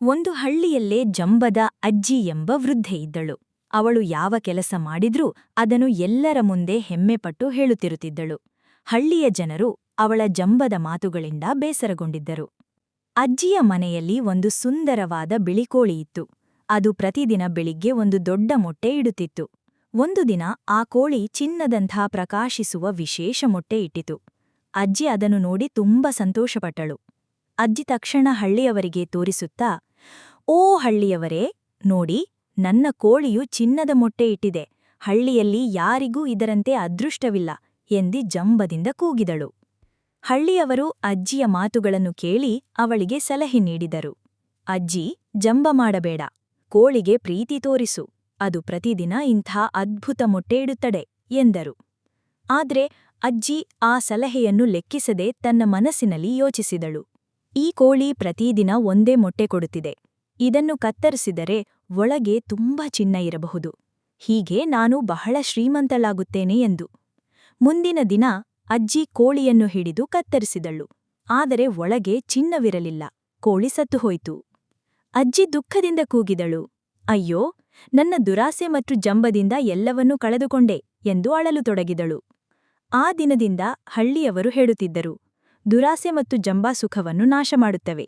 ಒಂದು ಹಳ್ಳಿಯಲ್ಲೇ ಜಂಬದ ಅಜ್ಜಿ ಎಂಬ ವೃದ್ಧೆ ಇದ್ದಳು. ಅವಳು ಯಾವ ಕೆಲಸ ಮಾಡಿದ್ರೂ ಅದನ್ನು ಎಲ್ಲರ ಮುಂದೆ ಹೆಮ್ಮೆಪಟ್ಟು ಹೇಳುತ್ತಿರುತ್ತಿದ್ದಳು. ಹಳ್ಳಿಯ ಜನರು ಅವಳ ಜಂಬದ ಮಾತುಗಳಿಂದ ಬೇಸರಗೊಂಡಿದ್ದರು. ಅಜ್ಜಿಯ ಮನೆಯಲ್ಲಿ ಒಂದು ಸುಂದರವಾದ ಬಿಳಿಕೋಳಿ ಇತ್ತು. ಅದು ಪ್ರತಿದಿನ ಬೆಳಿಗ್ಗೆ ಒಂದು ದೊಡ್ಡ ಮೊಟ್ಟೆ ಇಡುತ್ತಿತ್ತು. ಒಂದು ದಿನ ಆ ಕೋಳಿ ಚಿನ್ನದಂಥ ಪ್ರಕಾಶಿಸುವ ವಿಶೇಷ ಮೊಟ್ಟೆ ಇಟ್ಟಿತು. ಅಜ್ಜಿ ಅದನ್ನು ನೋಡಿ ತುಂಬ ಸಂತೋಷಪಟ್ಟಳು. ಅಜ್ಜಿ ತಕ್ಷಣ ಹಳ್ಳಿಯವರಿಗೆ ತೋರಿಸುತ್ತಾ ಓ ಹಳ್ಳಿಯವರೇ, ನೋಡಿ, ನನ್ನ ಕೋಳಿಯು ಚಿನ್ನದ ಮೊಟ್ಟೆ ಇಟ್ಟಿದೆ, ಹಳ್ಳಿಯಲ್ಲಿ ಯಾರಿಗೂ ಇದರಂತೆ ಅದೃಷ್ಟವಿಲ್ಲ ಎಂದಿ ಜಂಬದಿಂದ ಕೂಗಿದಳು. ಹಳ್ಳಿಯವರು ಅಜ್ಜಿಯ ಮಾತುಗಳನ್ನು ಕೇಳಿ ಅವಳಿಗೆ ಸಲಹೆ ನೀಡಿದರು. ಅಜ್ಜಿ, ಜಂಬ ಮಾಡಬೇಡ, ಕೋಳಿಗೆ ಪ್ರೀತಿ ತೋರಿಸು, ಅದು ಪ್ರತಿದಿನ ಇಂಥ ಅದ್ಭುತ ಮೊಟ್ಟೆ ಇಡುತ್ತಡೆ ಎಂದರು. ಆದ್ರೆ ಅಜ್ಜಿ ಆ ಸಲಹೆಯನ್ನು ಲೆಕ್ಕಿಸದೆ ತನ್ನ ಮನಸ್ಸಿನಲ್ಲಿ ಯೋಚಿಸಿದಳು. ಈ ಕೋಳಿ ಪ್ರತಿದಿನ ಒಂದೇ ಮೊಟ್ಟೆ ಕೊಡುತ್ತಿದೆ. ಇದನ್ನು ಕತ್ತರಿಸಿದರೆ ಒಳಗೆ ತುಂಬಾ ಚಿನ್ನ ಇರಬಹುದು. ಹೀಗೆ ನಾನು ಬಹಳ ಶ್ರೀಮಂತಳಾಗುತ್ತೇನೆ ಎಂದು. ಮುಂದಿನ ದಿನ ಅಜ್ಜಿ ಕೋಳಿಯನ್ನು ಹಿಡಿದು ಕತ್ತರಿಸಿದಳು. ಆದರೆ ಒಳಗೆ ಚಿನ್ನವಿರಲಿಲ್ಲ. ಕೋಳಿ ಸತ್ತುಹೋಯಿತು ಅಜ್ಜಿ ದುಃಖದಿಂದ ಕೂಗಿದಳು. ಅಯ್ಯೋ, ನನ್ನ ದುರಾಸೆ ಮತ್ತು ಜಂಬದಿಂದ ಎಲ್ಲವನ್ನೂ ಕಳೆದುಕೊಂಡೆ ಎಂದು ಅಳಲು ತೊಡಗಿದಳು. ಆ ದಿನದಿಂದ ಹಳ್ಳಿಯವರು ಹೇಳುತ್ತಿದ್ದರು. ದುರಾಸೆ ಮತ್ತು ಜಂಬಾ ಸುಖವನ್ನು ನಾಶ ಮಾಡುತ್ತವೆ